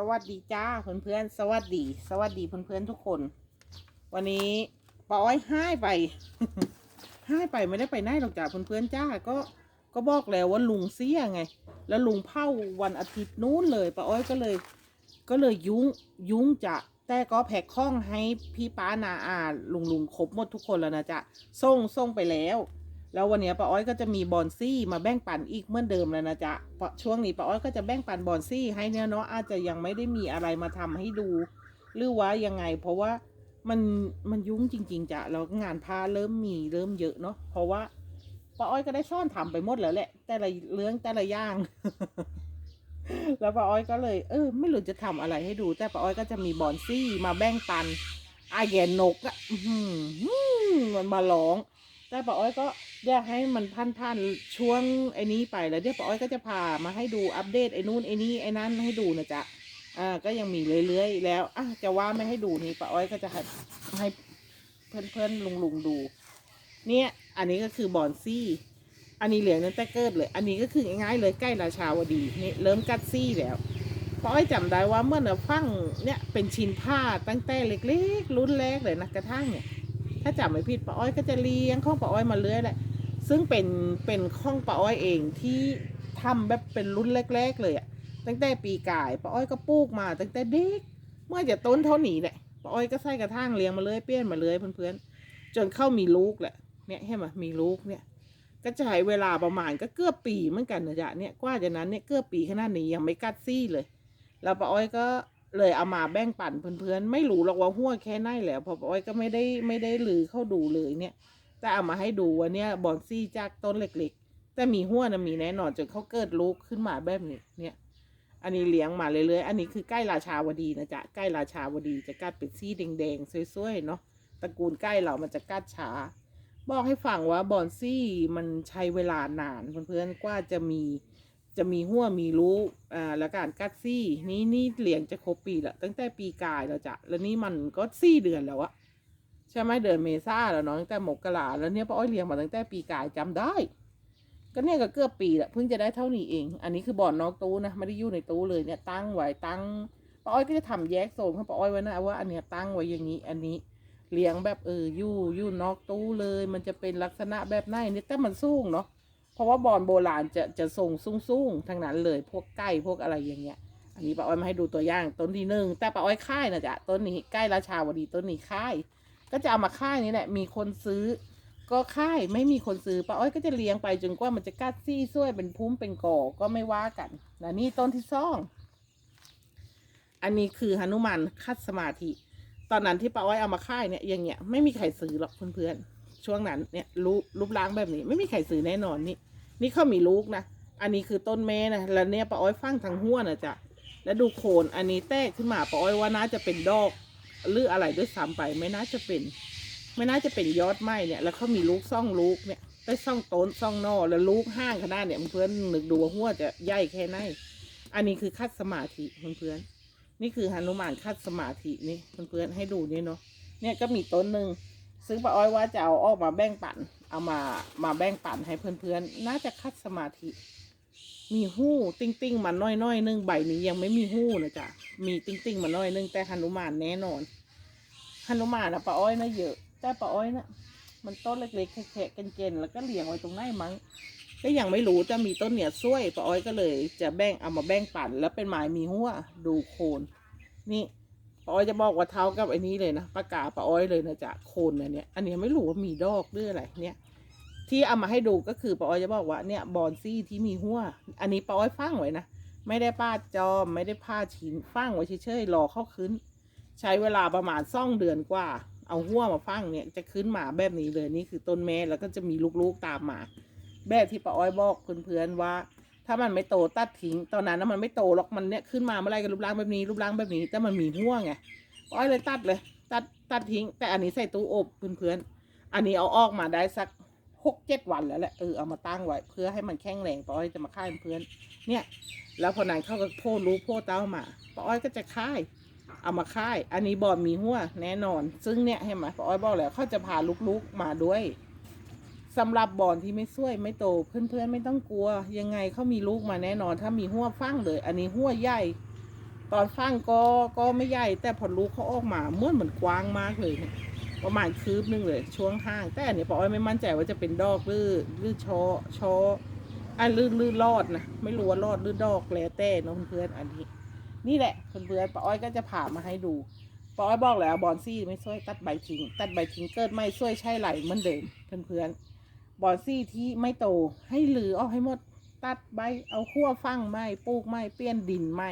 สวัสดีจ้าเพื่อนๆสวัสดี สวัสดีเพื่อนๆทุกคน วันนี้ป้าอ้อยให้ไปให้ไปไม่ได้ไปไหนหรอกจ้าเพื่อนๆจ้าก็ก็บอกแล้วว่าลุงเสียไง แล้วลุงเผาวันอาทิตย์นู้นเลยป้าอ้อยก็เลย ก็เลยยุ่งยุ่งจะแต่ก็แพ็คข้องให้พี่ป้านาอาลุงลุงครบหมดทุกคนแล้วนะจ๊ะส่งส่งไปแล้ว แล้ววันนี้ป้าอ้อยก็จะมีบอนซี่มาแบ่งปันอีกเหมือนเดิมแล้วนะจ๊ะเพราะช่วงนี้ป้าอ้อยก็จะแบ่งปันบอนซี่ให้เนี่ยเนาะอาจจะยังไม่ได้มีอะไรมาทำให้ดู หรือว่ายังไง เพราะว่ามันมันยุ่งจริง ๆจ้ะแล้วงานพาเริ่มมีเริ่มเยอะเนาะเพราะว่าป้าอ้อยก็ได้ซ่อนทำไปหมดแล้วแหละ แต่ละเรื่องแต่ละอย่างแล้วป้าอ้อยก็เลย เออ ไม่รู้จะทำอะไรให้ดู แต่ป้าอ้อยก็จะมีบอนซี่มาแบ่งปันอาแยนนกอะมันมาร้อง แต่ป้าอ้อยก็ เดี๋ยวให้มันพันๆช่วงไอ้นี้ไปแล้วเดี๋ยวป้าอ้อยก็จะพามาให้ดูอัปเดตไอ้นู่นไอ้นี่ไอ้นั่นให้ดูนะจ๊ะอ่าก็ยังมีเรื่อยๆแล้วอะจะว่าไม่ให้ดูนี่ป้าอ้อยก็จะให้ให้เพื่อนๆลุงๆดู เนี่ย อันนี้ก็คือบอนซี่ อันนี้เหลียงนั่นแต่เกิดเลย อันนี้ก็คือง่ายๆเลยใกล้ราชาวดีนี่เริ่มกัดซี่แล้วป้าอ้อยจำได้ว่าเมื่อเราฟังเนี่ยเป็นชิ้นผ้าตั้งแต่เล็กๆ รุ่นแรกเลยนะกระทั่งเนี่ยถ้าจำไม่ผิดป้าอ้อยก็จะเลี้ยงข้องป้าอ้อยมาเรื่อยแหละ ซึ่งเป็นเป็นข้องป้าอ้อยเองที่ทำแบบเป็นรุ่นแรก ๆ เลยอะตั้งแต่ปีกายป้าอ้อยก็ปลูกมา ตั้งแต่เด็กเมื่อจะต้นเท่านี้แหละป้าอ้อยก็ใส่กระทั่งเลี้ยงมาเลยเปี้ยนมาเลยเพื่อนๆจนเข้ามีลูกแหละเนี่ยเห็นไหมมีลูกเนี่ย ก็จะใช้เวลาประมาณก็เกือบปีเหมือนกันนะจ๊ะเนี่ยกว่าจะนั้นเนี่ยเกือบปีขนาดนี้ยังไม่กัดซี่เลย แล้วป้าอ้อยก็เลยเอามาแบ่งปันเพื่อนๆไม่รู้หรอกว่าหัวแค่ไหนแล้วเพอป้าอ้อยก็ไม่ได้ไม่ได้ลือเข้าดูเลยเนี่ย แต่เอามาให้ดูว่าเนี่ยบอนซี่จากต้นเล็กๆ แต่มีหัวนะมีแน่นอนจนเขาเกิดลูกขึ้นมาแบบนี้เนี่ย อันนี้เลี้ยงมาเรื่อยๆ อันนี้คือใกล้ราชาวดีนะจ๊ะใกล้ราชาวดีจะกัดเป็นซี่แดงๆสวยๆเนาะตระกูลใกล้เรามันจะกัดช้า บอกให้ฟังว่าบอนซี่มันใช้เวลานานเพื่อนๆกว่าจะมีจะมีหัวมีลูกอ่าแล้วการกัดซี่ นี่นี่เลี้ยงจะครบปีละตั้งแต่ปีกายแล้วจ้ะแล้วนี่มันก็สี่เดือนแล้วอะ ใช่ไหมเดือนเมษาแล้วเนาะตั้งแต่มกราแล้วเนี่ยป้าอ้อยเลี้ยงมาตั้งแต่ปีกายจำได้ ก็เนี่ยก็เกือบปีละเพิ่งจะได้เท่านี้เอง อันนี้คือบ่อนนอกตู้นะไม่ได้อยู่ในตู้เลยเนี่ยตั้งไว้ตั้งป้าอ้อยก็จะทำแยกโซนของป้าอ้อยไว้นะว่าอันเนี้ยตั้งไว้อย่างนี้อันนี้เลี้ยงแบบเอออยู่อยู่นอกตู้เลย มันจะเป็นลักษณะแบบไหนนี่แต่มันสูงเนาะเพราะว่าบอนโบราณจะจะทรงสูงสูงๆทั้งนั้นเลย พวกไก่พวกอะไรอย่างเงี้ย อันนี้ป้าอ้อยมาให้ดูตัวอย่างต้นที่หนึ่งแต่ป้าอ้อยค่ายนะจ๊ะต้นนี้ใกล้ราชาวดีต้นนี้ค่าย ก็จะเอามาค่ายนี่แหละ มีคนซื้อ ก็ค่ายไม่มีคนซื้อป้าอ้อยก็จะเลี้ยงไปจนกว่ามันจะกัดซี่ซ้วยเป็นพุ่มเป็นก่อก็ไม่ว่ากันและนี่ต้นที่สอง อันนี้คือหนุมานคัดสมาธิ ตอนนั้นที่ป้าอ้อยเอามาค่ายเนี่ยอย่างเงี้ยไม่มีใครซื้อหรอกเพื่อนๆช่วงนั้นเนี่ยรูปรูปร่างแบบนี้ ไม่มีใครซื้อแน่นอนนี่นี่เขามีลูกนะอันนี้คือต้นแม่นะแล้วเนี่ยป้าอ้อยฟังทางหัวนะจ๊ะแล้วดูโคนอันนี้แตกขึ้นมาป้าอ้อยว่าน่าจะเป็นดอก หรืออะไรด้วยซ้ำไปไม่น่าจะเป็น ไม่น่าจะเป็นยอดไม้เนี่ย แล้วเขามีลูกซ่องลูกเนี่ยได้ซ่องต้นซ่องนอแล้วลูกห้างขนาดเนี่ยเพื่อนนึกดูว่าหัวจะใหญ่แค่ไหนอันนี้คือคัดสมาธิเพื่อนๆนี่คือหนุมานคัดสมาธินี่เพื่อนๆให้ดูนี่เนาะเนี่ยก็มีต้นหนึ่งซึ่งป้าอ้อยว่าจะเอาออกมาแบ่งปันเอามามาแบ่งปันให้เพื่อนๆน่าจะคัดสมาธิ มีหู้ติ้งติ้งมาน้อยๆนนึงใบนี้ยังไม่มีหู้นะจ๊ะมีติ้งติ้งมาน้อยนึงแต่หนุมานแน่นอนหนุมานอะป้าอ้อยนะเยอะแต่ป้าอ้อยนะมันต้นเล็กๆแค่ๆกันเกนๆแล้วก็เลี้ยงไว้ตรงไหนมั้งก็ยังไม่รู้จะมีต้นเนี่ยซ้วยป้าอ้อยก็เลย จะแบ่งเอามาแบ่งปั่น แล้วเป็นไม้มีหัวดูโคนนี่ป้าอ้อยจะบอกว่าเท่ากับไอ้นี้เลยนะปากกาป้าอ้อยเลยนะจ๊ะโคนเนี่ยเนี่ยอันนี้ไม่รู้ว่ามีดอกหรืออะไรเนี่ย ที่เอามาให้ดูก็คือป้าอ้อยจะบอกว่าเนี่ยบอนซี่ที่มีหัว อันนี้ป้าอ้อยฟังไว้นะ ไม่ได้ป้าจอม ไม่ได้ผ้าชิ้นฟังไว้เฉยๆรอเข้าขึ้น ใช้เวลาประมาณซ่องเดือนกว่า เอาหัวมาฟังเนี่ยจะขึ้นมาแบบนี้เลยนี่คือต้นแม่แล้วก็จะมีลูกๆตามมา แบบที่ป้าอ้อยบอกเพื่อนๆว่า ถ้ามันไม่โตตัดทิ้ง ตอนนั้นนะมันไม่โตหรอกมันเนี่ยขึ้นมาเมื่อไรก็รูปร่างแบบนี้รูปร่างแบบนี้ แต่มันมีหัวไงป้าอ้อยเลยตัดเลย ตัดตัดทิ้ง แต่อันนี้ใส่ตู้อบเพื่อนๆอันนี้เอาออกมาได้สัก หกเจ็ดวันแล้วแหละเออเอามาตั้งไว้เพื่อให้มันแข็งแรงป้าอ้อยจะมาค่ายเพื่อนเนี่ย แล้วพอนานเข้าก็โพดรู้โพดเต้ามาป้าอ้อยก็จะค่าย เอามาค่าย อันนี้บอดมีหัวแน่นอน ซึ่งเนี่ยเห็นไหมป้าอ้อยบอกแล้วเขาจะพาลูกๆมาด้วยสำหรับบอนที่ไม่ช่วยไม่โตเพื่อนๆไม่ต้องกลัว ยังไงเขามีลูกมาแน่นอน ถ้ามีหัวฟั่งเลย อันนี้หัวใหญ่ตอนฟั่งก็ก็ไม่ใหญ่ แต่พอลูกเขาออกมาเมือนเหมือนกว้างมากเลยเนี่ย ประมาณคืบหนึงเลย ช่วงห้าง แต่อันนี้ปออ้อยไม่มั่นใจว่าจะเป็นดอกหรือหรือชอชออะหรือหรือรอดนะไม่รู้ว่ารอดหรือดอกแล้วแต่น้องเพื่อนอันนี้ นี่แหละเพื่อนๆปออ้อยก็จะผ่ามาให้ดูปออ้อยบอกแล้วบอนซี่ไม่ช่วยตัดใบทิ้งตัดใบทิ้งเกิดไม่ช่วยใช่ไหลเหมือนเดิมเพื่อนบอนซี่ที่ไม่โตให้หลือออกให้หมดตัดใบเอาขั้วฟังไม้ปลูกไม้เปลี่ยนดินไม้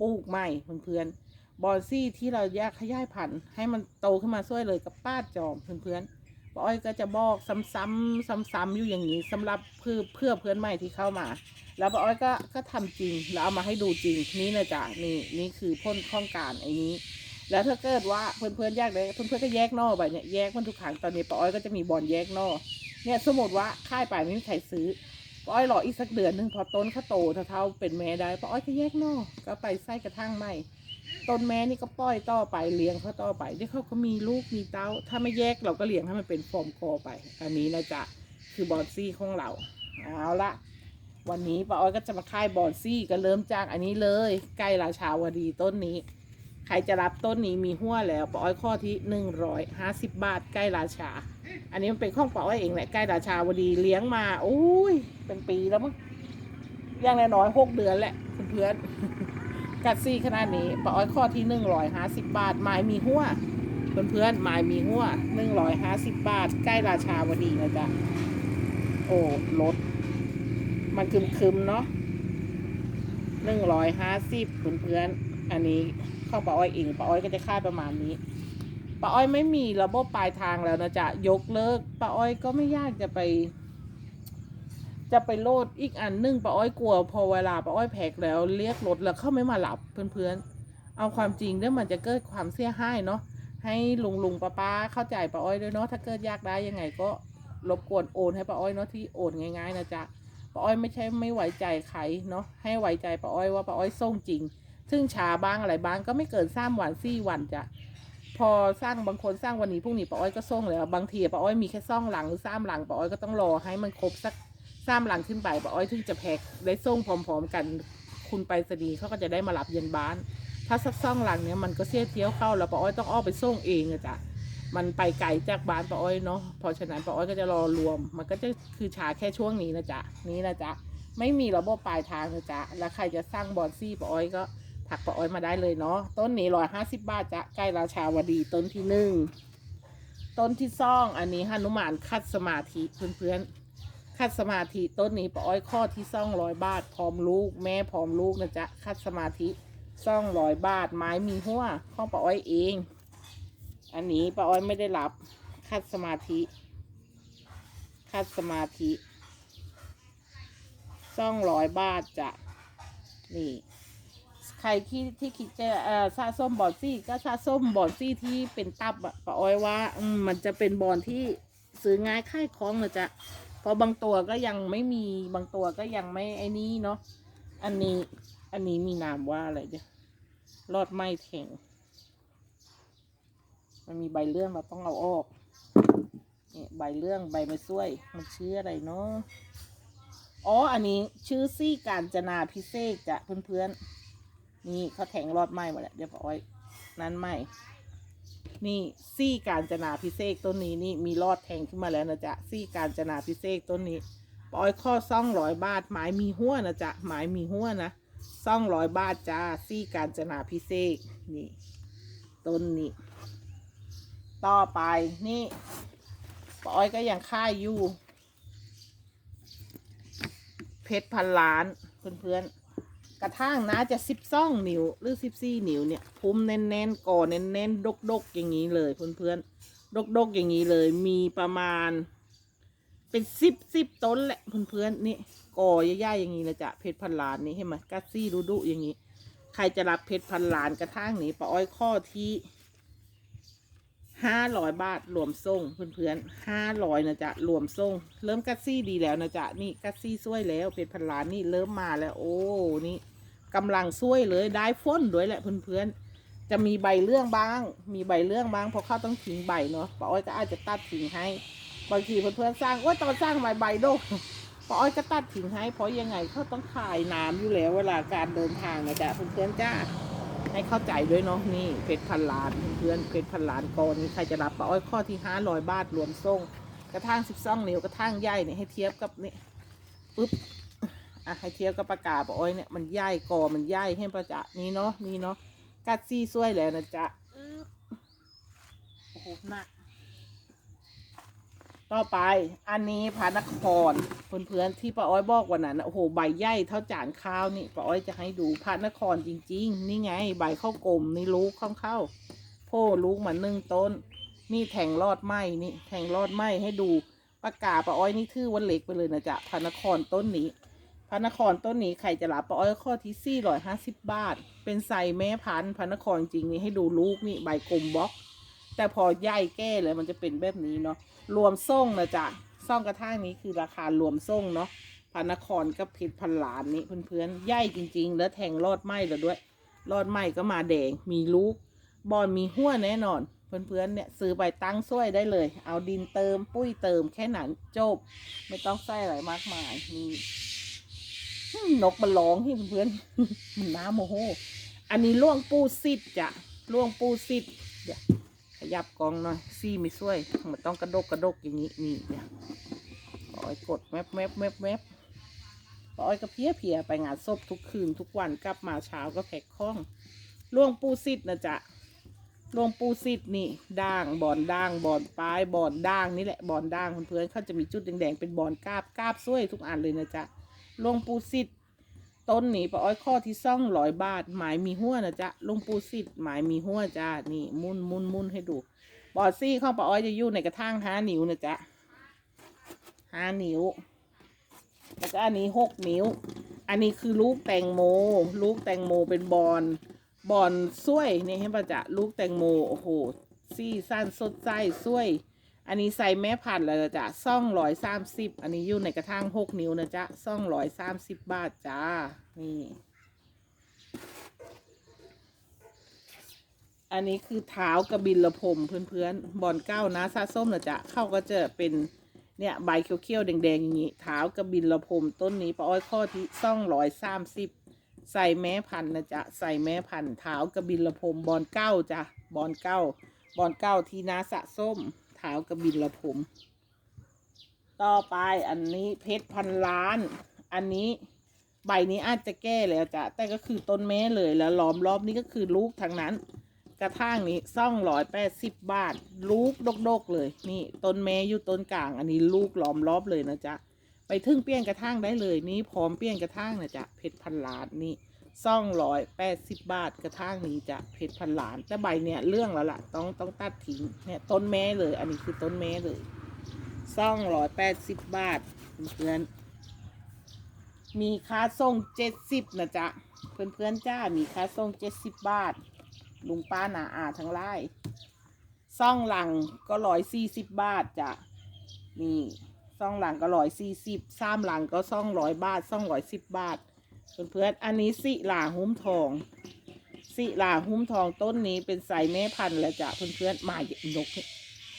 ปลูกไม้เพื่อนๆ บอนซี่ที่เราแยกขยายพันธุ์ให้มันโตขึ้นมาช่วยเลยกับป้าจอมเพื่อนๆป้าอ้อยก็จะบอกซ้ำๆซ้ำๆอยู่อย่างนี้สำหรับเพื่อเพื่อเพื่อนใหม่ที่เข้ามา แล้วป้าอ้อยก็ก็ทำจริงแล้วเอามาให้ดูจริงนี่นะจ๊ะนี่นี่คือพ่นข้องการไอ้นี้ แล้วถ้าเกิดว่าเพื่อนๆแยกได้เพื่อนๆก็แยกนอกไปเนี่ยแยกมันทุกครั้งตอนนี้ป้าอ้อยก็จะมีบอลแยกนอกเนี่ยสมมติว่าค่ายไปไม่มีใครซื้อ ป้าอ้อยรออีกสักเดือนหนึ่งพอต้นเขาโตเท่าๆเป็นแม่ได้ป้าอ้อยก็แยกนอกก็ไปใส่กระทั่งใหม่ต้นแม่นี่ก็ปล่อยต่อไปเลี้ยงเขาต่อไปเดี๋ยวเขาก็มีลูกมีเต้า ถ้าไม่แยกเราก็เลี้ยงให้มันเป็นฟอร์มคอไป อันนี้นะจ๊ะคือบอนซี่ของเราเอาละวันนี้ป้าอ้อยก็จะมาค่ายบอนซี่ก็เริ่มจากอันนี้เลยใกล้ราชาวดีต้นนี้ ใครจะรับต้นนี้มีหัวแล้วป้าอ้อยข้อที่หนึ่งร้อยห้าสิบบาทใกล้ราชา อันนี้มันเป็นข้องป้าอ้อยเองแหละใกล้ราชาวดีเลี้ยงมาโอ้ย เป็นปีแล้วมั้งอย่างน้อยหกเดือนแหละเพื่อนกัดซี่ขนาดนี้ป้าอ้อยข้อที่หนึ่งร้อยห้าสิบบาทไม้มีหัวเพื่อนๆไม้มีหัวหนึ่งร้อยห้าสิบบาท ใกล้ราชาวดีนะจ๊ะโอ้ลดมันคึมๆเนาะหนึ่งร้อยห้าสิบเพื่อนๆอันนี้ข้อป้าอ้อยเองป้าอ้อยก็จะค่ายประมาณนี้ ป้าอ้อยไม่มีระบบปลายทางแล้วนะจ๊ะยกเลิกป้าอ้อยก็ไม่ยากจะไป จะไปโลดอีกอันนึงป้าอ้อยกลัว พอเวลาป้าอ้อยแพ็กแล้ว เรียกรถแล้วเข้าไม่มาหลับเพื่อนๆเอาความจริงเด้อมันจะเกิดความเสียหายเนาะให้ลุงลุงป้าป้าเข้าใจป้าอ้อยด้วยเนาะถ้าเกิดยากได้ยังไงก็รบกวนโอนให้ป้าอ้อยเนาะที่โอนง่ายๆนะจ๊ะป้าอ้อยไม่ใช่ไม่ไว้ใจใครเนาะให้ไว้ใจป้าอ้อยว่าป้าอ้อยส่งจริง ซึ่งช้าบ้างอะไรบ้างก็ไม่เกินสามวันสี่วันจ้ะ อสร้างบางคนสร้างวันนี้พรุ่งนี้ป้าอ้อยก็ส่งแล้วบางทีป้าอ้อยมีแค่ซ่องหลังหรือสามหลังป้าอ้อยก็ต้องรอให้มันครบสักสามหลังขึ้นไปป้าอ้อยถึงจะแพ็คได้ส่งพร้อม ๆ กัน คุณไปสนีย์เขาก็จะได้มารับเย็นบ้าน ถ้าสักซ่องหลังเนี้ยมันก็เสียเที่ยวเข้าแล้วป้าอ้อยต้องอ้อไปส่งเองอะจ้ะมันไปไกลจากบ้านป้าอ้อยเนาะเพราะฉะนั้นป้าอ้อยก็จะรอรวม มันก็จะคือช้าแค่ช่วงนี้นะจ๊ะนี้นะจ๊ะไม่มีระบบปลายทางนะจ๊ะแล้วใครจะสร้างบอนซี่ป้าอ้อยก็ ถักปะอ้อยมาได้เลยเนาะต้นนี้ร้อยห้าสิบบาทจะใกล้ราชาวดีต้นที่หนึ่งต้นที่สองอันนี้หนุมานคัดสมาธิเพื่อนๆคัดสมาธิต้นนี้ปะอ้อยข้อที่สองร้อยบาทพร้อมลูกแม่พร้อมลูกนะจ๊ะคัดสมาธิสองร้อยบาท ไม้มีหัวข้องปะอ้อยเอง อันนี้ปะอ้อยไม่ได้รับคัดสมาธิ คัดสมาธิสองร้อยบาทจ้ะนี่ ใครที่ที่คิดจะเอ่อสะสมบอลซี่ก็สะสมบอลซี่ที่เป็นตับอะปะอ้อยว่าอืมมันจะเป็นบอลที่ซื้อง่ายค่ายคล้องนะจ๊ะเพราะบางตัวก็ยังไม่มีบางตัวก็ยังไม่ไอ้นี้เนาะอันนี้อันนี้มีนามว่าอะไรเดี๋ยวรอดไม้แทงมันมีใบเลื่อนเราต้องเอาออกเนี่ยใบเลื่องใบไม่ช่วย มันชื่ออะไรเนาะอ๋อ อันนี้ชื่อซี่การจนาพิเศษจ้ะเพื่อนๆ นี่เขาแทงรอดไหมมาแล้วเดี๋ยวปออ้อยนั้นไหมนี่ซี่การจนาพิเศษต้นนี้นี่มีรอดแทงขึ้นมาแล้วนะจ๊ะซี่การจนาพิเศษต้นนี้ปออ้อยข้อซ่องร้อยบาทหมายมีหัวนะจ๊ะหมายมีหัวนะซ่องร้อยบาทจ้าซี่การจนาพิเศษนี่ต้นนี้ ต่อไปนี่ปออ้อยก็ยังค่ายอยู่ เพชรพันล้านเพื่อนๆ กระทั่งนะจะสิบสองนิ้วหรือสิบสี่นิ้วเนี่ยพุ่มแน่นๆก่อแน่นๆดกๆ อย่างนี้เลยเพื่อนๆดกๆอย่างนี้เลยมีประมาณ เป็นสิบสิบต้นแหละเพื่อนๆนี่ก่อใหญ่ๆอย่างนี้นะจ๊ะเพชรพันล้านนี่เห็นไหมกัสซี่ดุดุอย่างนี้ ใครจะรับเพชรพันล้านกระทั่งนี้ป้าอ้อยข้อที่ห้าร้อยบาทรวมส่งเพื่อนๆห้าร้อยนะจ๊ะรวมส่ง เริ่มกัสซี่ดีแล้วนะจ๊ะนี่กัสซี่ช่วยแล้วเพชรพันล้านนี่เริ่มมาแล้ว โอ้นี่ กำลังช่วยเลยได้ฟ้นด้วยแหละเพื่อนๆ จะมีใบเรื่องบ้าง มีใบเรื่องบ้างเพราะเขาต้องทิ้งใบเนาะป้าอ้อยก็อาจจะตัดทิ้งให้บางทีเพื่อนๆสร้างว่าตอนสร้างใบใบโดกป้าอ้อยก็ตัดทิ้งให้เพราะยังไงเขาต้องขายน้ำอยู่แล้ว เวลาการเดินทางนะจ๊ะเพื่อนๆจ้าให้เข้าใจด้วยเนาะนี่เพชรพันล้านเพื่อนเพชรพันล้านกอนี้ใครจะรับป้าอ้อยข้อที่ห้าร้อยบาทรวมส่งกระทั่งสิบสองนิ้วกระทั่งใหญ่เนี่ยให้เทียบกับนี่ปึ๊บ อะให้เทียบกับปากกาป้าอ้อยเนี่ยมันใหญ่กอมันใหญ่ให้ประจะนี่เนาะนี่เนาะกัดซี่ซวยแล้วนะจ๊ะอึ๊บโอ้โหหนักต่อไปอันนี้พระนครเพื่อนๆที่ป้าอ้อยบอกวันนั้นน่ะโอ้โหใบใหญ่เท่าจานข้าวนี่ป้าอ้อยจะให้ดูพระนครจริง ๆ นี่ไง ใบข้าวกลมนี่ลูกข้าวเข้าโพ่ลูกมาหนึ่งต้น นี่แทงรอดไหมนี่แทงรอดไหมให้ดูปากกาป้าอ้อยนี่ทื่อวันเล็กไปเลยนะจ๊ะพระนครต้นนี้ พระนครต้นนี้ใครจะรับป้าอ้อยข้อที่สี่ร้อยห้าสิบบาท เป็นไซแม่พันธุ์พระนครจริงนี่ให้ดูลูกนี่ใบกลมบล็อก แต่พอใหญ่แก้เลยมันจะเป็นแบบนี้เนาะรวมส่งนะจ๊ะซ่องกระทั่งนี้คือราคารวมส่งเนาะพระนครกับผิดพันล้านนี้เพื่อนๆใหญ่จริง ๆ แล้วแทงรอดไหมแล้วด้วย รอดไหมก็มาแดงมีลูก บอลมีหัวแน่นอน เพื่อนๆเนี่ยซื้อไปตั้งซ้วยได้เลย เอาดินเติมปุ้ยเติมแค่นั้นจบ ไม่ต้องใส่อะไรมากมายนี่ นกมันร้องที่เพื่อนๆน้ำโมโห อันนี้ล่วงปูซิดจ้ะล่วงปูซิดเดี๋ยวขยับกองหน่อยซี่ไม่ช่วยมันต้องกระดกกระดกอย่างนี้นี่เนี่ยวปอ้อยกดแมบแมบแมบแมบปอ้อยก็เพี้ยเพียไปงานศพทุกคืนทุกวันกลับมาเช้าก็แพ็คข้องล่วงปูซิดนะจ๊ะล่วงปูซิดนี่ด่างบอนด่างบอนปลายบอนด่างนี่แหละบอนด่างเพื่อนๆเขาจะมีจุดแดงๆเป็นบอนกาบกาบช่วยทุกอันเลยนะจ๊ะ ลงปูซิดต้นนี้ปะอ้อยข้อที่ซ่องร้อยบาท หมายมีหัวนะจ๊ะลงปูสิทธิ์หมายมีหัวจ้านี่มุนมุนมุนให้ดูบอดซี่ข้องปะอ้อยจะอยู่ในกระทั่งห้านิ้วนะจ๊ะห้านิ้ว แล้วก็อันนี้หกนิ้ว อันนี้คือลูกแตงโม ลูกแตงโมเป็นบอลบอลซ้วยนี่ให้ประจ๊ะลูกแตงโมโอ้โหซี่สั้นสดใจซ้วย อันนี้ใส่แม่พันธุ์แล้วจ้ะซ่องร้อยสามสิบอันนี้อยู่ในกระถางหกนิ้วนะจ๊ะซ่องร้อยสามสิบบาทจ้า นี่ อันนี้คือเท้ากระบินละพมเพื่อนๆบอนเก้านะซาส้มนะจ๊ะเข้าก็จะเป็นเนี่ยใบเขียวๆแดงๆอย่างนี้เท้ากระบินละพมต้นนี้ปาอ้อยข้อที่ซ่องร้อยสามสิบใส่แม่พันธุ์นะจ๊ะใส่แม่พันธุ์เท้ากระบินละพมบอนเก้าจ้ะบอนเก้าบอนเก้าที่นาสะส้ม เท้ากระบินละพรมต่อไปอันนี้เพชรพันล้าน อันนี้ใบนี้อาจจะแก้แล้วจ้ะแต่ก็คือต้นแม่เลยแล้วล้อมรอบนี้ก็คือลูกทั้งนั้น กระถางนี้ซ่องร้อยแปดสิบบาท ลูกดกๆเลย นี่ต้นแม่อยู่ต้นกลาง อันนี้ลูกล้อมรอบเลยนะจ๊ะไปถึงเปลี่ยนกระถางได้เลย นี่พร้อมเปลี่ยนกระถางนะจ๊ะเพชรพันล้านนี่ ซ่องร้อยแปดสิบบาทกระถางนี้จะเพชรพันล้าน แต่ใบเนี่ยเรื่องแล้วล่ะต้องต้องตัดทิ้งเนี่ยต้นแม่เลย อันนี้คือต้นแม่เลยซ่องร้อยแปดสิบบาทเพื่อนมีค่าส่งเจ็ดสิบนะจ๊ะเพื่อนๆจ้ามีค่าส่งเจ็ดสิบบาท ลุงป้าหนาอาทั้งไล่ซ่องหลังก็ร้อยสี่สิบบาทจ้ะนี่ซ่องหลังก็ร้อยสี่สิบซ้ำหลังก็ซ่องร้อยบาทซ่องร้อยสิบบาท เพื่อนๆอันนี้สิหลาหุ้มทองสิหลาหุ้มทองต้นนี้เป็นไซแม่พันธุ์แล้วจ้ะเพื่อนๆมาหยิบนก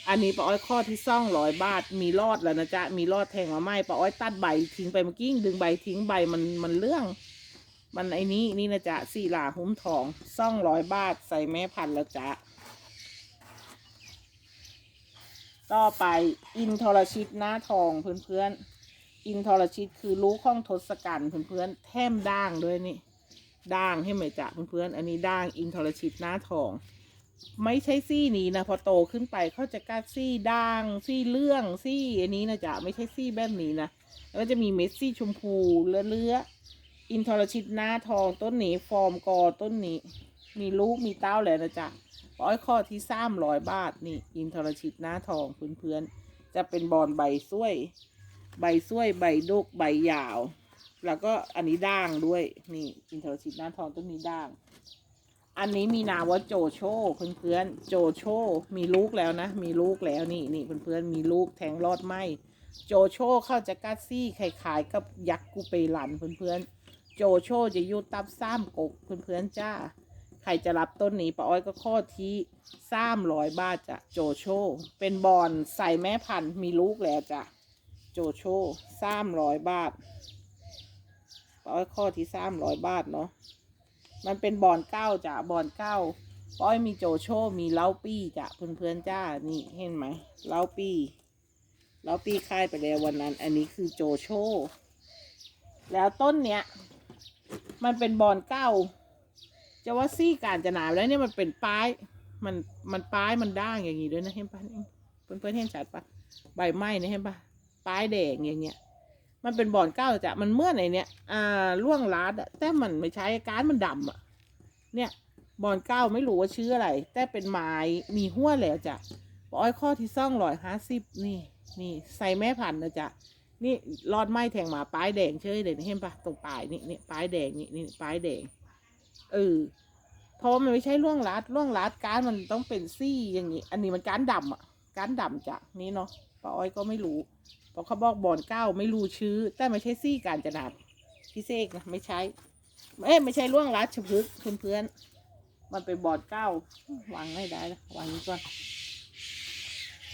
อันนี้ป้าอ้อยข้อที่ซ่องร้อยบาท มีรอดแล้วนะจ๊ะ มีรอดแทงมาไหมป้าอ้อยตัดใบทิ้งไปเมื่อกี้ดึงใบทิ้งใบมันมันเรื่อง มันไอ้นี้นี่นะจ๊ะสี่หลาหุ้มทองซ่องร้อยบาทใส่แม่พันธุ์แล้วจ๊ะ ต่อไปอินทรชิตหน้าทองเพื่อนๆ อินทรชิตคือลูกข้องทศกัณฐ์เพื่อนๆแท่มด่างด้วยนี่ด่างให้ไหมจ๊ะเพื่อนๆอันนี้ด่างอินทรชิตหน้าทอง ไม่ใช่ซี่นี้นะพอโตขึ้นไปเขาจะกัดซี่ด่างซี่เลื่องซี่อันนี้นะจ๊ะไม่ใช่ซี่แบบนี้นะแล้วจะมีเม็ดซี่ชมพูเลื้อๆอินทรชิตหน้าทองต้นนี้ฟอร์มกอต้นนี้ มีลูกมีเต้าแล้วนะจ๊ะร้อยข้อที่สามร้อยบาทนี่อินทรชิตหน้าทองเพื่อนๆจะเป็นบอลใบส้วย ใบส้วยใบดกใบยาว แล้วก็อันนี้ด่างด้วย นี่อินทรชิตหน้าทองต้นนี้ด่าง อันนี้มีนามว่าโจโชเพื่อนๆโจโชมีลูกแล้วนะ มีลูกแล้วนี่นี่เพื่อนๆมีลูกแทงรอดไหมโจโชเข้าจะกัดซี่คล้ายๆกับยักษ์กูเปรันเพื่อนๆโจโชจะอยู่ตับซ้ำกกเพื่อนๆจ้าใครจะรับต้นนี้ป้าอ้อยก็ข้อที่สามร้อยบาทจ้ะโจโช เป็นบอลใส่แม่พันธุ์มีลูกแล้วจ้ะ โจโชสามร้อยบาทป้าอ้อยข้อที่สามร้อยบาทเนาะ มันเป็นบอนเก้าจ้ะบอนเก้าป้อยมีโจโชมีเล้าปี้จ้ะเพื่อนๆจ้า นี่เห็นไหมเล้าปี้เล้าปี้ค่ายไปแล้ววันนั้น อันนี้คือโจโช แล้วต้นเนี้ย มันเป็นบอนเก้าจะว่าซี่การจะหนาวแล้วเนี่ยมันเป็นป้าย มันมันป้ายมันด่างอย่างงี้ด้วยนะเห็นปะนี่อนเพื่อนเห็นชัดปะใบไม้เนี่ยเห็นปะ ป้ายแดงอย่างเงี้ย มันเป็นบ่อนเก้าจะมันเมื่อไหนเนี่ยอ่าล่วงล้าดอะแต่มันไม่ใช้การดมันดำอะ เนี่ยบ่อนเก้าไม่รู้ว่าชื่ออะไร แต่เป็นไม้มีหัวแล้วจ้ะปอ้อยข้อที่ซ่องร้อยห้าสิบนี่ นี่ ใส่แม่พันธุ์นะจ๊ะนี่รอดไม้แทงหมาป้ายแดงเชยเด่นเห็นปะตรงปลายนี่นี่ป้ายแดงนี่นี่ป้ายแดงเออเพราะว่ามันไม่ใช่ล่วงลัดล่วงลัดการดมันต้องเป็นซี่อย่างนี้ อันนี้มันการดดำอะการดดำจ้ะนี่เนาะป้าอ้อยก็ไม่รู้ พราะเขาบอกบอนเก้าไม่รู้ชื่อแต่ไม่ใช่ซี่การจะดับพี่เสกนะไม่ใช่เอ้ยไม่ใช่ล่วงรัดชพฤกษ์เพื่อนมันเป็นบอนเก้าวางไม่ได้นะวางนี้ก่อน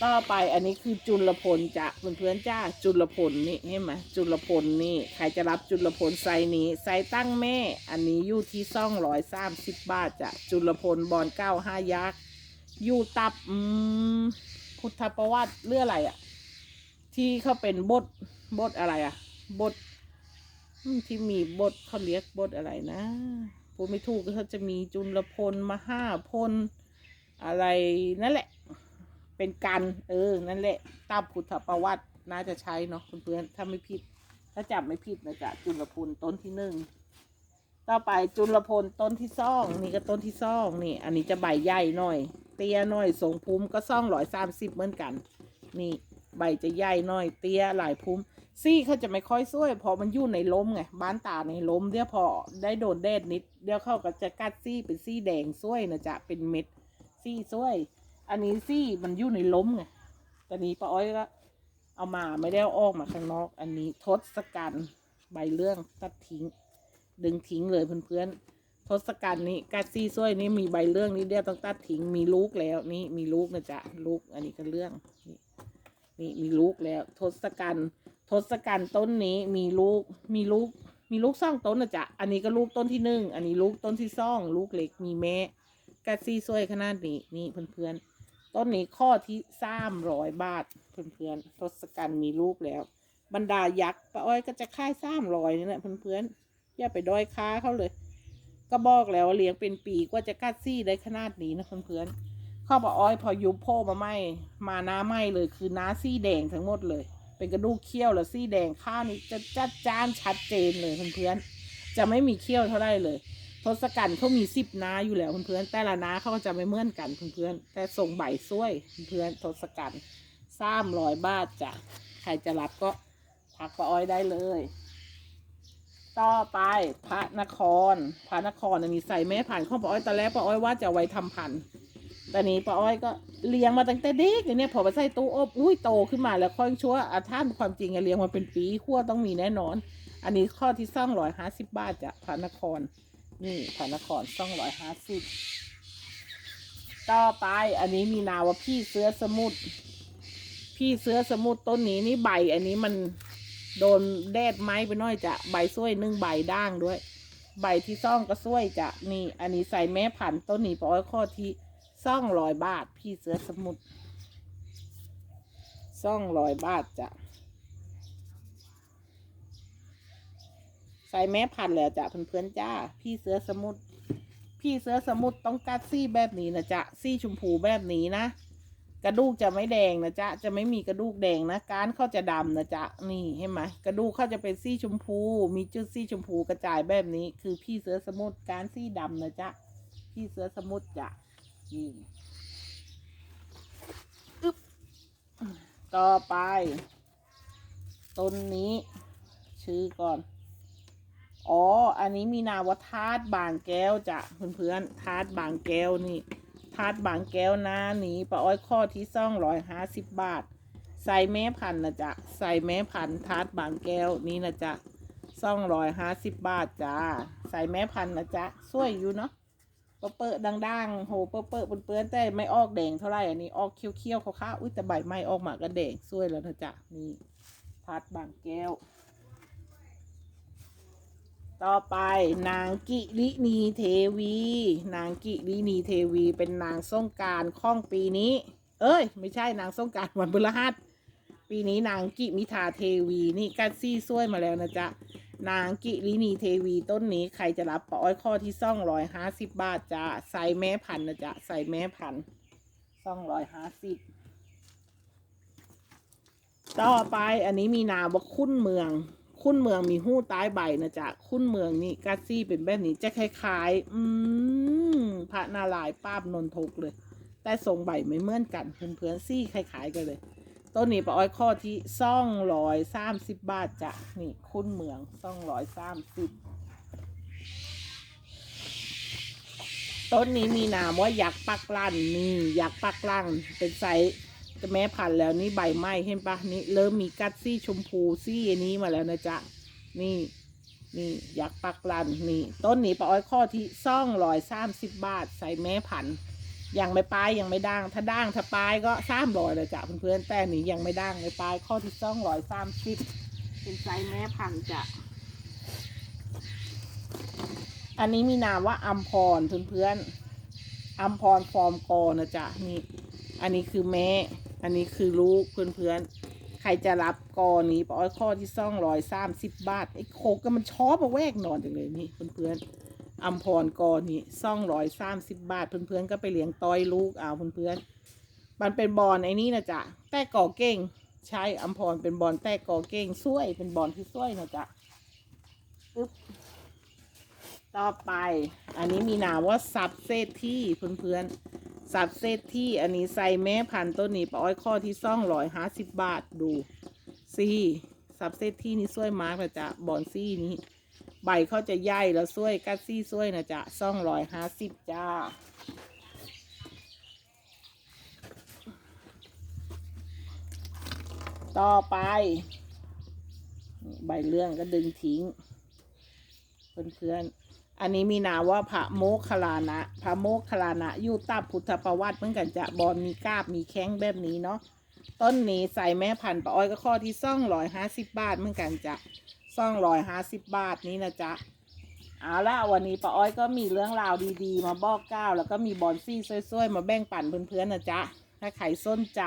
ต่อไปอันนี้คือจุลพลจ้ะเพื่อนๆจ้าจุลพลนี่เห็นไหมจุลพลนี่ใครจะรับจุลพลไซนี้ไซตั้งแม่ อันนี้อยู่ที่ซ่องร้อยสามสิบบาทจ้ะจุลพลบอนเก้าห้ายักษ์อยู่ตับอืมพุทธประวัติเรื่องอะไรอะ ที่เขาเป็นบทบทอะไรอะบทที่มีบทเขาเรียกบทอะไรนะพูดไม่ถูกก็เขาจะมีจุลพลมหาพลอะไรนั่นแหละ เป็นกันเออ นั่นแหละตามพุทธประวัติน่าจะใช้เนาะเพื่อนๆถ้าไม่ผิด ถ้าจำไม่ผิดนะจ๊ะจุลพลต้นที่หนึ่งต่อไปจุลพลต้นที่สองนี่ก็ต้นที่สองนี่ อันนี้จะใบใหญ่หน่อย เตี้ยหน่อยทรงภูมิก็ซ่องร้อยสามสิบเหมือนกัน นี่ ใบจะใหญ่หน่อยเตี้ยหลายพุ่มซี่เขาจะไม่ค่อยสวยเพราะมันอยู่ในล้มไงบ้านตาในล้มเดี๋ยวพอได้โดนแดดนิดเดี๋ยวเขาก็จะกัดซี่เป็นซี่แดงสวยนะจ๊ะเป็นเม็ดซี่สวย อันนี้ซี่มันอยู่ในล้มไงตอนนี้ป้าอ้อยก็เอามาไม่ได้เอาออกมาข้างนอก อันนี้ทศกัณฐ์ใบเรื่องตัดทิ้ง ดึงทิ้งเลยเพื่อนๆทศกัณฐ์นี้กัดซี่สวยนี่มีใบเรื่องนี้เดียวต้องตัดทิ้งมีลูกแล้วนี่มีลูกนะจ๊ะลูกอันนี้ก็เรื่องนี่ นี่มีลูกแล้วทศกัณฐ์ทศกัณฐ์ต้นนี้มีลูกมีลูกมีลูกสองต้นนะจ๊ะอันนี้ก็ลูกต้นที่หนึ่งอันนี้ลูกต้นที่สองลูกเล็กมีแม่กะซี่ซวยขนาดนี้นี่เพื่อนๆต้นนี้ข้อที่สามร้อยบาทเพื่อนๆทศกัณฐ์มีลูกแล้ว บรรดายักษ์ป้าอ้อยก็จะค่ายสามร้อยนี่แหละเพื่อนๆอย่าไปด้อยค้าเขาเลย ก็บอกแล้วว่าเลี้ยงเป็นปีกว่าจะกัดซี่ได้ขนาดนี้นะเพื่อนๆ ข้าวปลาอ้อยพอยุบโพมาไหมมาหน้าไหมเลยคือน้าซี่แดงทั้งหมดเลย เป็นกระดูกเขี้ยวแล้วซี่แดงข้างนี้จะจัดจ้านชัดเจนเลยเพื่อนๆจะไม่มีเขี้ยวเท่าไรเลยทศกัณฐ์เขามีสิบน้าอยู่แล้วเพื่อนๆแต่ละน้าเขาก็จะไม่เหมือนกันเพื่อนๆแต่ส่งใบซ้วยเพื่อนๆทศกัณฐ์สามร้อยบาทจ้ะใครจะรับก็ทักปลาอ้อยได้เลย ต่อไปพระนคร พระนครมีใส่แม่ผ่านข้าวปลาอ้อยตอนแรกปลาอ้อยว่าจะไว้ทำพันธุ์ ตอนนี้ป้าอ้อยก็เลี้ยงมาตั้งแต่เด็กอย่างเนี้ยพอไปใส่ตู้อบอุ้ยโตขึ้นมาแล้วค่อยชั่วอาท่านความจริงเลี้ยงมาเป็นปีขั้วต้องมีแน่นอน อันนี้ข้อที่ซ่องร้อยห้าสิบบาทจากพระนคร นี่พระนครซ่องร้อยห้าสิบต่อไปอันนี้มีนาวว่าพี่เสือสมุทรพี่เสือสมุทรต้นนี้นี่ใบ อันนี้มันโดนแดดไหมไปน้อยจะใบซ้วยนึ่งใบด่างด้วย ใบที่ซ่องก็ซ้วยจะนี่ อันนี้ใส่แม่พันต้นนี้ปอ้อยข้อที่ ซ่องร้อยบาทพี่เสือสมุทรซ่องร้อยบาทจ้ะใส่แม่พันธุ์แล้วจ้ะเพื่อนๆจ้า พี่เสือสมุทรพี่เสือสมุทรต้องกัดซี่แบบนี้นะจ๊ะซี่ชมพูแบบนี้นะกระดูกจะไม่แดงนะจ๊ะจะไม่มีกระดูกแดงนะการเขาจะดำนะจ๊ะนี่เห็นไหมกระดูกเขาจะเป็นซี่ชมพู มีจุดซี่ชมพูกระจายแบบนี้ คือพี่เสือสมุทรการซี่ดำนะจ๊ะพี่เสือสมุทรจ้ะ นี่อึ๊บต่อไป ต้นนี้ ชื่อก่อน อ๋อ อันนี้มีนามว่าทาดบางแก้วจ้ะเพื่อนๆทาดบางแก้วนี่ทาดบางแก้วนะนี้ปลาอ้อยข้อที่ซ่องร้อยห้าสิบบาท ใส่แม่พันนะจ๊ะ ใส่แม่พันทาดบางแก้วนี่นะจ๊ะซ่องร้อยห้าสิบบาทจ้า ใส่แม่พันนะจ๊ะ สวยอยู่เนาะ เปอะเปอะดังๆโหเปอะเปอเปื้อนๆแต่ไม่ออกแดงเท่าไหร่อันนี้ออกเคี้ยวๆขาวๆอุ้ยแต่ใบไม้ออกมาก็แดงสวยแล้วนะจ๊ะนี่พัดบางแก้ว ต่อไปนางกิรินีเทวี นางกิรินีเทวีเป็นนางส่งการข้องปีนี้ เอ้ย ไม่ใช่นางส่งการวันพฤหัสปีนี้นางกิมิทาเทวีนี่กัดซี่ซวยมาแล้วนะจ๊ะ นางกิรินีเทวีต้นนี้ใครจะรับปออ้อยข้อที่ซ่องร้อยห้าสิบบาทจ้ะใส่แม่พันนะจ๊ะใส่แม่พันซ่องร้อยห้าสิบต่อไปอันนี้มีนาว่าคุ้นเมือง คุ้นเมืองมีหู้ใต้ใบนะจ๊ะคุ้นเมืองนี่กัดซี่เป็นแบบนี้จะคล้ายๆ อืมพระนารายณ์ป้าบนนทกเลย แต่ทรงใบไม่เหมือนกันเพื่อนๆซี่คล้ายๆกันเลย ต้นนี้ปลาอ้อยข้อที่ซ่องร้อยสามสิบบาทจ้ะนี่คุ้นเมืองซ่องร้อยสามสิบต้นนี้มีนามว่ายักษ์ปักลั่นนี่ยักษ์ปักลั่นเป็นไซส์แม่พันธุ์แล้วนี่ใบไม้เห็นปะนี่เริ่มมีกัดซี่ชมพูซี่อันนี้มาแล้วนะจ๊ะนี่นี่ยักษ์ปักลันนี่ ต้นนี้ปลาอ้อยข้อที่ซ่องร้อยสามสิบบาท ใส่แม่พันธุ์ ยังไม่ปลายยังไม่ด่าง ถ้าด่างถ้าปลายก็สามร้อยเลยจ้ะเพื่อนๆแต่นี่ยังไม่ด่างไม่ปลายข้อที่ซ่องร้อยสามสิบเป็นไซส์แม่พันธุ์จ้ะอันนี้มีนามว่าอัมพรเพื่อนๆอัมพรฟอร์มกอนะจ๊ะนี่ อันนี้คือแม่ อันนี้คือลูกเพื่อนๆ ใครจะรับกอนี้ปออ้อยข้อที่ซ่องร้อยสามสิบบาทไอ้โคกก็มันชอบมาแวกนอนจังเลยนี่เพื่อนๆ อัมพรกอนี้ซ่องร้อยสามสิบบาท เพื่อนๆก็ไปเลี้ยงต้อยลูกเอาเพื่อนๆมันเป็นบอลไอ้นี่นะจ๊ะแต่ก่อเก่งใช่อัมพรเป็นบอลแต่ก่อเก่งช่วยเป็นบอลที่ช่วยนะจ๊ะอึ๊บต่อไป อันนี้มีนามว่าซับเซตที่เพื่อนๆสับเซตที่อันนี้ใส่แม่พันต้นนี้ปลาอ้อยข้อที่ซ่องร้อยห้าสิบบาทดูซี่สับเซตที่นี่ช่วยมากนะจ๊ะบอนซี่นี้ ใบเขาจะใหญ่แล้วช่วยกัดซี่ช่วยนะจ๊ะซ่องร้อยห้าสิบจ้าต่อไป ใบเลื่องก็ดึงทิ้ง เพื่อนๆ อันนี้มีนามว่าพระโมคคลานะพระโมคคลานะอยู่ตับพุทธประวัติเหมือนกันจะบอลมีกาบมีแข้งแบบนี้เนาะต้นนี้ใส่แม่พันธุ์ปลาอ้อยก็ข้อที่ซ่องร้อยห้าสิบบาทเหมือนกันจะ ซ่องร้อยห้าสิบบาทนี้นะจ๊ะเอาละวันนี้ป้าอ้อยก็มีเรื่องราวดีๆ มาบอกก้าวแล้วก็มีบอลซี่สวยๆ มาแบ่งปันเพื่อนๆนะจ๊ะ ถ้าใครสนใจ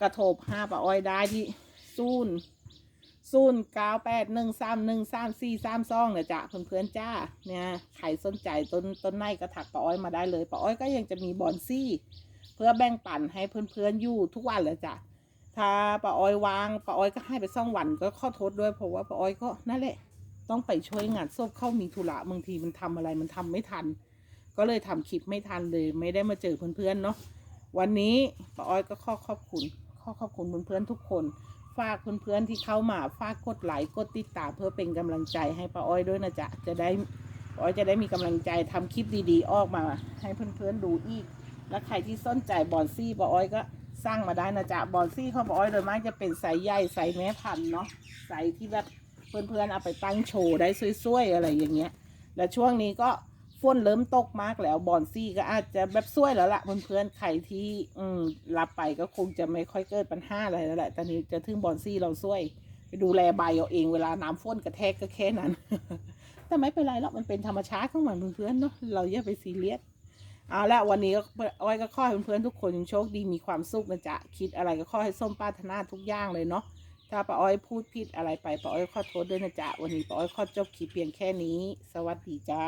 กระโทบห้าป้าอ้อยได้ที่ซูนซูนเก้าแปดหนึ่งสามหนึ่งสามสี่สามซองเนี่ยจ้ะเพื่อนๆจ้าเนี่ยใครสนใจต้นต้นไม้ก็ถักป้าอ้อยมาได้เลยป้าอ้อยก็ยังจะมีบอลซี่ เพื่อแบ่งปันให้เพื่อนๆอยู่ทุกวันเลยจ้ะ ถ้าป้าอ้อยวางป้าอ้อยก็ให้ไปซ่องวันก็ข้อโทษด้วยเพราะว่าป้าอ้อยก็นั่นแหละ ต้องไปช่วยงานศพเข้ามีธุระบางทีมันทำอะไรมันทำไม่ทัน ก็เลยทำคลิปไม่ทันเลย ไม่ได้มาเจอเพื่อนๆเนาะวันนี้ป้าอ้อยก็ข้อขอบคุณข้อขอบคุณเพื่อนๆทุกคนฝากเพื่อนๆที่เข้ามาฝากกดไลค์กดติดตามเพื่อเป็นกำลังใจให้ป้าอ้อยด้วยนะจ๊ะจะได้ป้าอ้อยจะได้มีกำลังใจทำคลิปดีๆ ออกมา ให้เพื่อนๆดูอีก และใครที่สนใจบอนซี่ป้าอ้อยก็ สร้างมาได้นะจ๊ะบอนซี่เขาป้าอ้อยโดยมากจะเป็นไซส์ใหญ่ไซส์แม่พันธุ์เนาะไซส์ที่แบบเพื่อนๆเอาไปตั้งโชว์ได้สวยๆอะไรอย่างเงี้ย และช่วงนี้ก็ฝนเริ่มตกมากแล้วบอนซี่ก็อาจจะแบบสวยแล้วล่ะเพื่อนๆใครที่อืมรับไปก็คงจะไม่ค่อยเกิดปัญหาอะไรแล้วแหละตอนนี้จะถึงบอนซี่เราสวยไปดูแลใบเอาเองเวลาน้ำฝนกระแทกก็แค่นั้น แต่ไม่เป็นไรหรอกมันเป็นธรรมชาติของมันเพื่อนๆเนาะเราอย่าไปซีเรียส เอาละวันนี้ก็อ้อยก็ขอให้เพื่อนๆทุกคนโชคดีมีความสุขนะจ๊ะคิดอะไรก็ขอให้ส้มป้าธนาทุกอย่างเลยเนาะถ้าป้าอ้อยพูดผิดอะไรไปป้าอ้อยขอโทษด้วยนะจ๊ะวันนี้ป้าอ้อยขอจบคลิปเพียงแค่นี้ สวัสดีจ้า